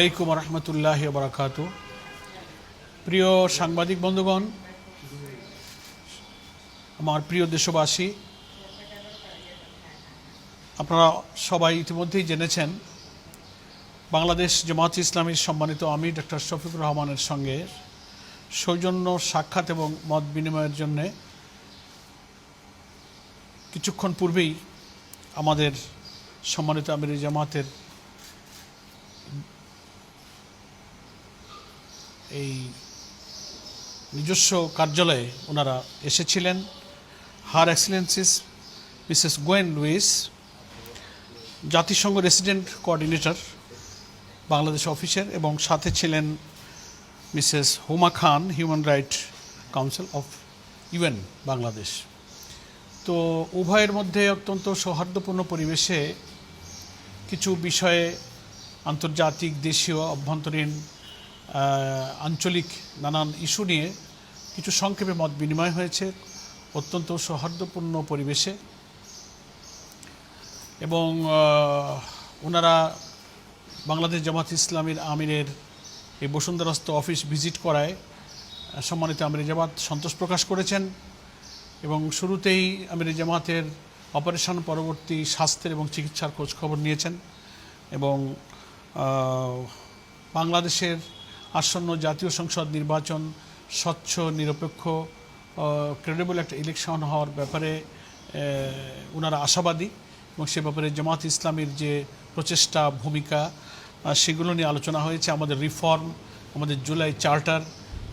আলাইকুম রহমতুল্লাহ বরাকাত প্রিয় সাংবাদিক বন্ধুগণ, আমার প্রিয় দেশবাসী, আপনারা সবাই ইতিমধ্যেই জেনেছেন, বাংলাদেশ জামাত ইসলামীর সম্মানিত আমির ডক্টর শফিকুর রহমানের সঙ্গে সৌজন্য সাক্ষাৎ এবং মত বিনিময়ের জন্যে কিছুক্ষণ পূর্বেই আমাদের সম্মানিত আমির জামাতের এই নিজস্ব কার্যালয়ে ওনারা এসেছিলেন। Her excellencies Mrs Gwyn Lewis, জাতিসংঘ রেসিডেন্ট কোঅর্ডিনেটর, বাংলাদেশ অফিসের, এবং সাথে ছিলেন Mrs Huma Khan, human right council of UN, Bangladesh. তো উভয়ের মধ্যে অত্যন্ত সৌহার্দ্যপূর্ণ পরিবেশে কিছু বিষয়ে আন্তর্জাতিক দেশীয় অভ্যন্তরীণ আঞ্চলিক নানান ইস্যু নিয়ে কিছু সংক্ষেপে মত বিনিময় হয়েছে, অত্যন্ত সৌহার্দ্যপূর্ণ পরিবেশে। এবং ওনারা বাংলাদেশ জামাত ইসলামীর আমিরের এই বসুন্ধরাস্ত অফিস ভিজিট করায় সম্মানিত আমির জামাত সন্তোষ প্রকাশ করেছেন। এবং শুরুতেই আমির জামাতের অপারেশন পরবর্তী স্বাস্থ্যের এবং চিকিৎসার খোঁজখবর নিয়েছেন। এবং বাংলাদেশের আসন্ন জাতীয় সংসদ নির্বাচন স্বচ্ছ, নিরপেক্ষ ক্রেডিবল একটা ইলেকশন হওয়ার ব্যাপারে ওনারা আশাবাদী এবং সে ব্যাপারে জামাত ইসলামীর যে প্রচেষ্টা, ভূমিকা সেগুলো নিয়ে আলোচনা হয়েছে। আমাদের রিফর্ম আমাদের জুলাই চার্টার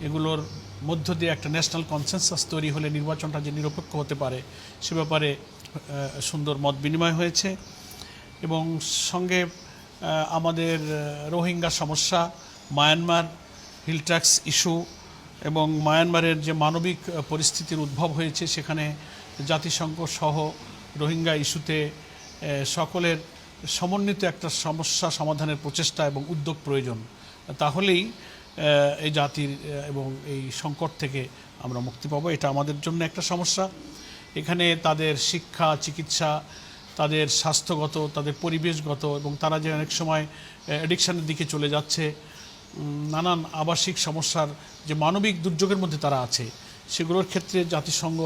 এগুলোর মধ্য দিয়ে একটা ন্যাশনাল কনসেনসাস তৈরি হলে নির্বাচনটা যে নিরপেক্ষ হতে পারে, সে ব্যাপারে সুন্দর মত বিনিময় হয়েছে। এবং সঙ্গে আমাদের রোহিঙ্গা সমস্যা মায়ানমার হিলট্যাক্স ইস্যু এবং মায়ানমারের যে মানবিক পরিস্থিতির উদ্ভব হয়েছে, সেখানে জাতিসংঘ সহ রোহিঙ্গা ইস্যুতে সকলের সমন্বিত একটা সমস্যা সমাধানের প্রচেষ্টা এবং উদ্যোগ প্রয়োজন। তাহলেই এই জাতির এবং এই সংকট থেকে আমরা মুক্তি পাবো। এটা আমাদের জন্য একটা সমস্যা। এখানে তাদের শিক্ষা, চিকিৎসা, তাদের স্বাস্থ্যগত, তাদের পরিবেশগত এবং তারা যে অনেক সময় অ্যাডিকশানের দিকে চলে যাচ্ছে নানান আবাসিক সমস্যার যে মানবিক দুর্যোগের মধ্যে তারা আছে, সেগুলোর ক্ষেত্রে জাতিসংঘ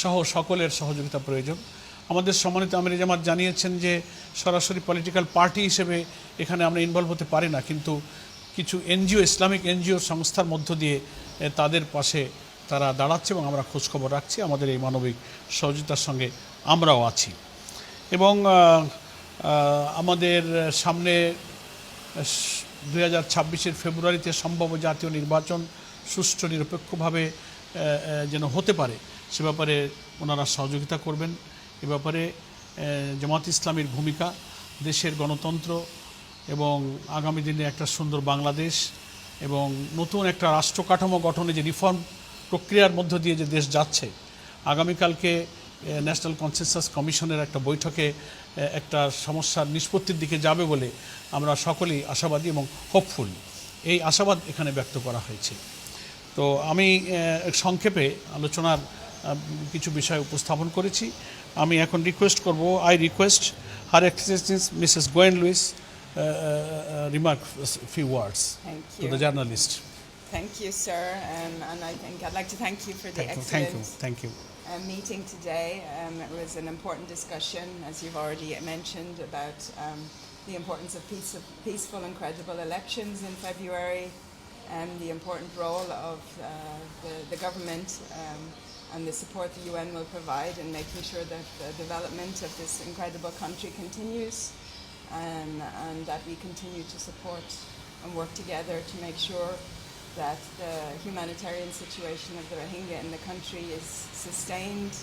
সহ সকলের সহযোগিতা প্রয়োজন। আমাদের সম্মানিত আমির জামাত জানিয়েছেন যে সরাসরি পলিটিক্যাল পার্টি হিসেবে এখানে আমরা ইনভলভ হতে পারি না, কিন্তু কিছু এনজিও, ইসলামিক এনজিও সংস্থার মধ্য দিয়ে তাদের পাশে তারা দাঁড়াচ্ছে এবং আমরা খোঁজখবর রাখছি। আমাদের এই মানবিক সহযোগিতার সঙ্গে আমরাও আছি। এবং আমাদের সামনে দুই হাজার ছাব্বিশের ফেব্রুয়ারিতে সম্ভাব্য জাতীয় নির্বাচন সুষ্ঠু, নিরপেক্ষভাবে যেন হতে পারে, সে ব্যাপারে ওনারা সহযোগিতা করবেন। এ ব্যাপারে জামাত ইসলামীর ভূমিকা, দেশের গণতন্ত্র এবং আগামী দিনে একটা সুন্দর বাংলাদেশ এবং নতুন একটা রাষ্ট্র কাঠামো গঠনে যে রিফর্ম প্রক্রিয়ার মধ্য দিয়ে যে দেশ যাচ্ছে, আগামীকালকে ন্যাশনাল কনসেনসাস কমিশনের একটা বৈঠকে একটা সমস্যার নিষ্পত্তির দিকে যাবে বলে আমরা সকলেই আশাবাদী এবং হোপফুল এই আশাবাদ এখানে ব্যক্ত করা হয়েছে। তো আমি সংক্ষেপে আলোচনার কিছু বিষয় উপস্থাপন করেছি। আমি এখন রিকোয়েস্ট করব I request her excellence Mrs Gwyn Lewis remark few words Thank to the journalist Thank you, sir. Um, and I think I'd like to thank you for the thank you thank you excellent thank you uh, meeting today. Um, it was an important discussion, as you've already mentioned, about um, the importance of peace, peaceful and credible elections in February, and the important role of uh, the, the government um, and the support the UN will provide in making sure that the development of this incredible country continues, and, and that we continue to support and work together to make sure that the humanitarian situation of the Rohingya in the country is sustained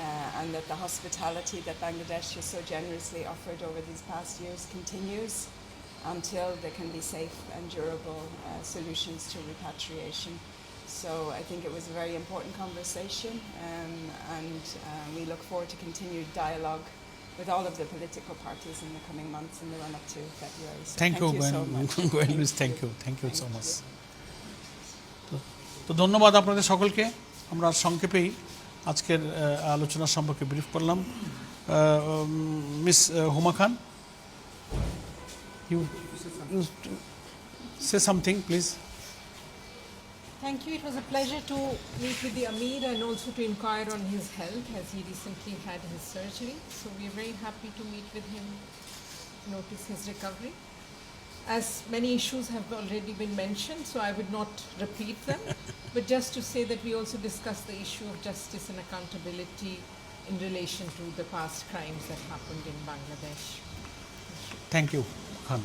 uh, and that the hospitality that Bangladesh has so generously offered over these past years continues until there can be safe and durable uh, solutions to repatriation. So I think it was a very important conversation um, and uh, we look forward to continued dialogue with all of the political parties in the coming months in the run up to February. So thank, thank, you, you Gwen, so Gwen, thank, thank you. Thank you so much. You. তো ধন্যবাদ আপনাদের সকলকে আমরা সংক্ষেপেই আজকের আলোচনা সম্পর্কে brief করলাম Miss Huma Khan you say something please Thank you. It was a pleasure to meet with the Amir and also to inquire on his health as he recently had his surgery. So we are very happy to meet with him, notice his recovery. as many issues have already been mentioned, so I would not repeat them, but just to say that we also discussed the issue of justice and accountability in relation to the past crimes that happened in Bangladesh. Thank you. Khan.